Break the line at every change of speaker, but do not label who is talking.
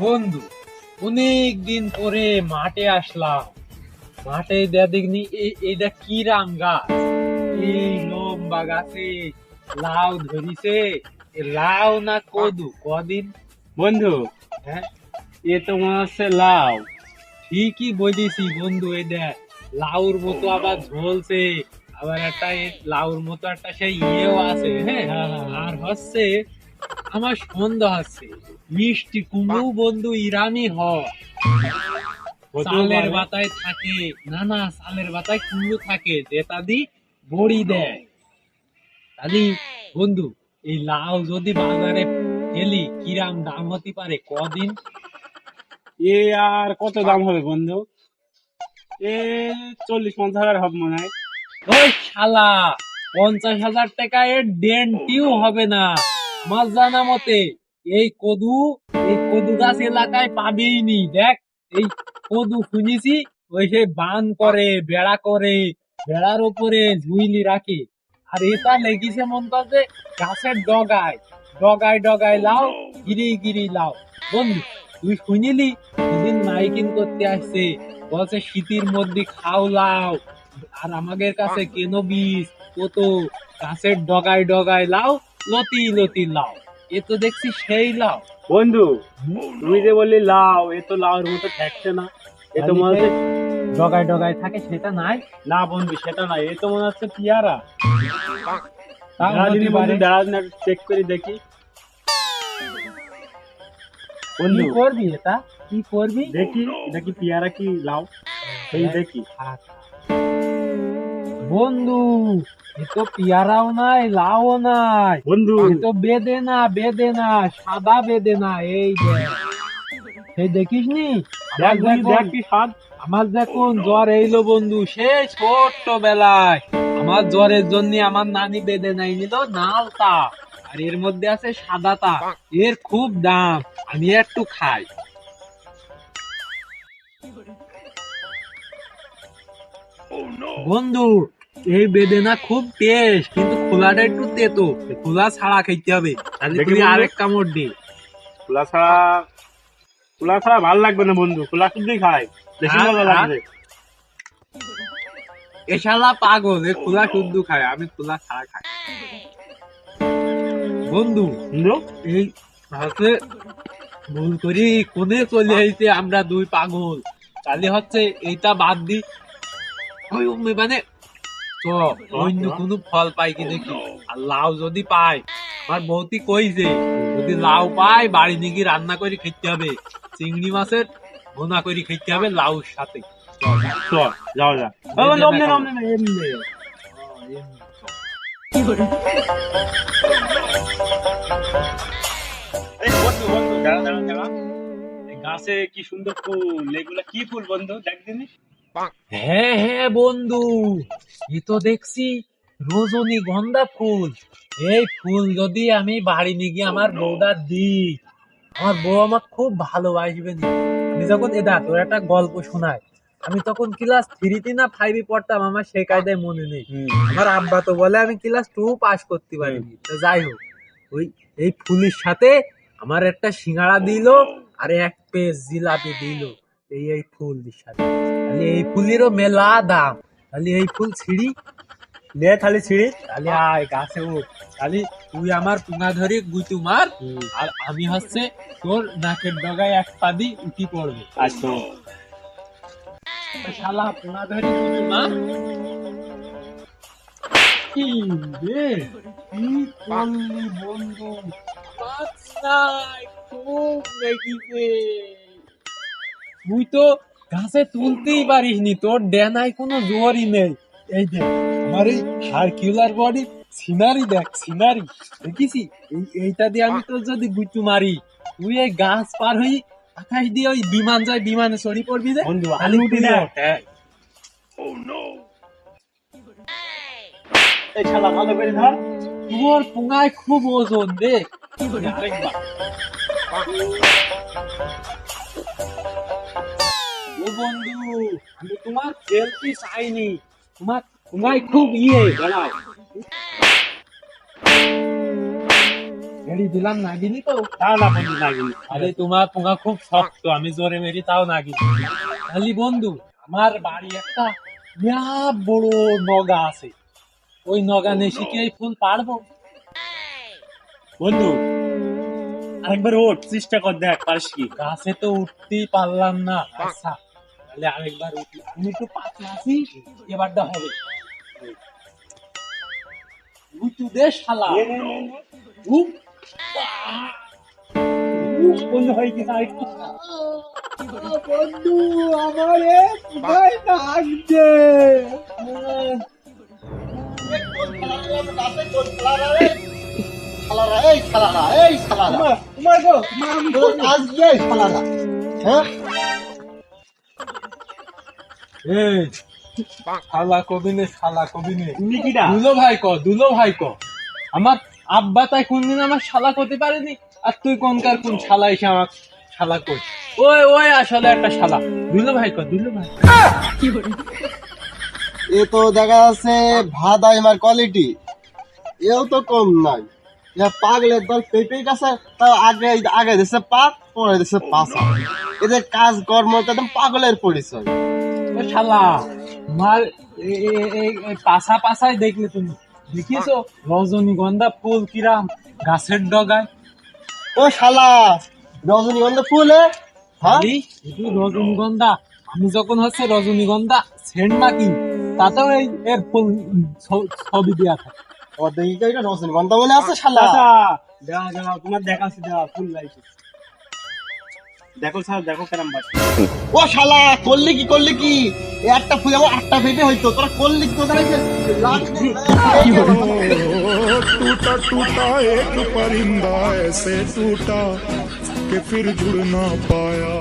বন্ধু অনেক দিন পরে মাঠে আসলাম। মাঠে দেখনি এইটা কি রাম গাছ? এই লম্বা গাছে লাউ ধরিছে লাউ না কদু? কদিন?
বন্ধু
হ্যাঁ?
এ তো মনে হচ্ছে লাউ।
ঠিকই বলেছি বন্ধু এই দেখ লাউর মতো আবার ঝলছে আবার একটা লাউর মতো একটা সেই ইয়েও আছে হ্যাঁ। আর হচ্ছে আমার সন্দেহ আছে। মিষ্টি কুমড়ো বন্ধু ইরানি চালের বাতায় থাকে। না না চালের বাতায় কুমড়ো থাকে। যেটা দি বড়ি দেয়। তাহলে বন্ধু এই লাউ যদি বাজারে ফেলি কিরাম দাম হতে পারে? কদিন?
এ আর কত দাম হবে বন্ধু? এ চল্লিশ পঞ্চাশ হাজার হবে মনে হয়।
ওই শালা পঞ্চাশ হাজার টাকা এর ডেন্টিও হবে না। আমার জানা মতে, এই কদু এই কদু গাছ এলাকায় পাবেই নি দেখ, এই কদু শুনেছি ওই সে বান করে, বেড়া করে, বেড়ার উপরে ঝুইলি রাখে। আর এটা লেগেছে মন যে গাছের ডগায়। ডগায় ডগায় লাও, গিরি গিরি লাও। বন্ধু, তুই শুনিলি সেদিন মাইকিং করতে আসছে। বলছে, শীতের মধ্যে খাও লাও আর আমাদের কাছে কেন বীজ? কত গাছের ডগায় ডগায় লাও লতি লতি লাও এ তো দেখছি সেই লাও
বন্ধু তুমি যে বললি লাউ এ তো লাউর মতো ঠেকছে না। এ তো মনে হচ্ছে
ডগায় ডগায় থাকে সেটা নাই।
না বন্ধু সেটা নাই। এ তো মনে হচ্ছে পিয়ারা।
তাও
দাঁড়া
হতে
দিদি
পারে।
বন্ধু দাঁড়া দিন চেক করে দেখি।
কি
বন্ধু
করবি এটা? কি করবি?
দেখি কি পিয়ারা কি লাউ। সেই দেখি।
বন্ধু এ তো পিয়ারাও নাই লাও নাই।
বন্ধু।
এ তো বেদে না বেদে না সাদা বেদে না এই এই দেখিস নি আমার দেখুন জ্বর এইলো বন্ধু সেই ছোট্ট বেলায় আমার জ্বরের জন্য আমার নানি বেঁধে নাই নিল নালতা। আর এর মধ্যে আছে সাদাতা। এর খুব দাম। আমি একটু খাই। বন্ধু এই বেদেনা খুব টেস্ট কিন্তু খোলাটা একটু তেতো। খোলা ছাড়া খাইতে হবে। তাহলে
দেখি
আরেক কামড় দে
খোলা ছাড়া খোলা ছাড়া ভালো লাগবে না বন্ধু। খোলা শুদ্ধই খাই বেশি
হ্যাঁ,
মজা
হ্যাঁ।
লাগবে।
এশালা পাগল এ খোলা শুদ্ধ খায় আমি খোলা ছাড়া খাই। বন্ধু এই হাতে ভুল করি কোনে চলে আইছে আমরা দুই পাগল। তাহলে হচ্ছে এইটা বাদ দি। ওই উম্মে মানে তো অন্য কোনো ফল পাই কি দেখি? আর লাউ যদি পাই আমার বৌতি কইছে যদি লাউ পাই বাড়ি নিয়ে রান্না করে খেতে হবে চিংড়ি মাছের ভোনা করে খেতে হবে লাউর সাথে
চল যাও যা গাছে কি সুন্দর ফুল এগুলা কি ফুল বন্ধু? দেখ দিনি
হ্যাঁ হ্যাঁ বন্ধু। এ তো দেখছি রজনী গন্ধা ফুল। এই ফুল যদি আমি বাড়ি নিয়ে গিয়ে আমার বউটা দিই আমার বউ আমার খুব ভালোবাসবে। আমি যখন এটা তোর একটা গল্প শোনায় আমি তখন ক্লাস থ্রিতে না ফাইভে পড়তাম আমার সে কায়দায় মনে নেই। আমার আব্বা তো বলে আমি ক্লাস টু পাস করতে পারিনি। তো যাই হোক ওই এই ফুলের সাথে আমার একটা সিঙ্গাড়া দিল আর এক পেজ জিলাপি দিল। এই এই ফুল সাথে তাহলে এই ফুলেরও মেলা দাম। তাহলে এই ফুল ছিঁড়ি।
লে থালি ছিঁড়ি।
তাহলে আয় গাছে উঠ। তাহলে তুই আমার পুঙা ধরি গুতু মার আর আমি হচ্ছে তোর নাকের ডগায় এক পা দি উঠি পড়ব।
আচ্ছা।
শালা পুঙা ধরে গুতু মার কি রে? কি করলি বন্ধু? মাছ নাই খুব লেগেছে তুই তো গাছে তুলতেই পারিস নি তোর ডেনায় কোনো জোরই নেই। এই দেখ আমার এই সার্কুলার বডি সিনারি দেখ সিনারি দেখিছি এই এইটা দিয়ে আমি তোর যদি গুটু মারি তুই এই গাছ পার হই আকাশ দিয়ে ওই বিমান যায় বিমানে চড়ি পড়বি যে?
বন্ধু আলু
উঠি না
না এই শালা ভালো করে ধর।
তোর পুঙায় খুব ওজন দেখ।
আরেকবার
ও বন্ধু আমি তোমার চাইনি। তোমার তোমায় খুব ইয়ে দাঁড়াও মেরি দিলাম নাগিনি তো।
না না বন্ধু নাগিনি।
আরে তোমার পোঙা খুব শক্ত আমি জোরে মেরি তাও নাগিনি। খালি বন্ধু আমার বাড়ি একটা বিরাট বড় নগা আছে। ওই নগা নেশি কি এই ফুল পারব
বন্ধু আরেকবার ওঠ চেষ্টা কর দেখ পারিস কি?
গাছে তো উঠতেই পারলাম না। আচ্ছা। তাহলে আরেকবার উঠি আমি একটু পাতলা আছি এবারটা হবে। উঁচু দে শালা। উপ। উপ, বন্ধু হয়ে গেছে আরেকটু বন্ধু আমারে কোথায় লাগছে।
শালারা এই শালারা এই শালারা
তোমার গো
তোর আজকে এই শালারা হ্যাঁ?
এই শালা কবিনে শালা কবিনে
তুমি কিটা
দুলো ভাই ক দুলো ভাই ক। আমার আব্বা তাই কোনদিন আমার শালা করতে পারেনি? আর তুই কোনকার কোন শালা এসে আমার শালা কর? ওই ওই আসলে একটা শালা। দুলো ভাই ক দুলো ভাই
এ তো দেখা যাচ্ছে ভাত আইমার কোয়ালিটি এও তো কম নাই। পাগলের দল পেঁপে গাছে তাও আগে আগে দিছে পাক পরে দিছে পাসা এদের কাজ কর্ম তো একদম পাগলের পরিচয়।
শালা পাশা পাশায় দেখলে তুমি। দেখিছো রজনীগন্ধা ফুল কিরাম গাছের ডগায়।
ও শালা রজনীগন্ধা ফুল হ্যাঁ?
রজনীগন্ধা। আমি যখন হচ্ছে রজনীগন্ধা সেন্ট নাকি তাতেও এই এর ফুল ছবি দেওয়া থাকে।
ও দেখি রজনীগন্ধা মনে আছে শালা।
দেওয়া তোমার দেখাচ্ছি দেওয়া ফুল লাইছে দেখো স্যার দেখো কেরাম বাস
ও শালা করলি কি করলি কি এ একটা ফুল আমার আটটা পেঁপে হইতো তোরা করলি কি তোদের এই যে লাগবে
टूटा टूटा एक परिंदा ऐसे टूटा कि फिर जुड़ ना पाया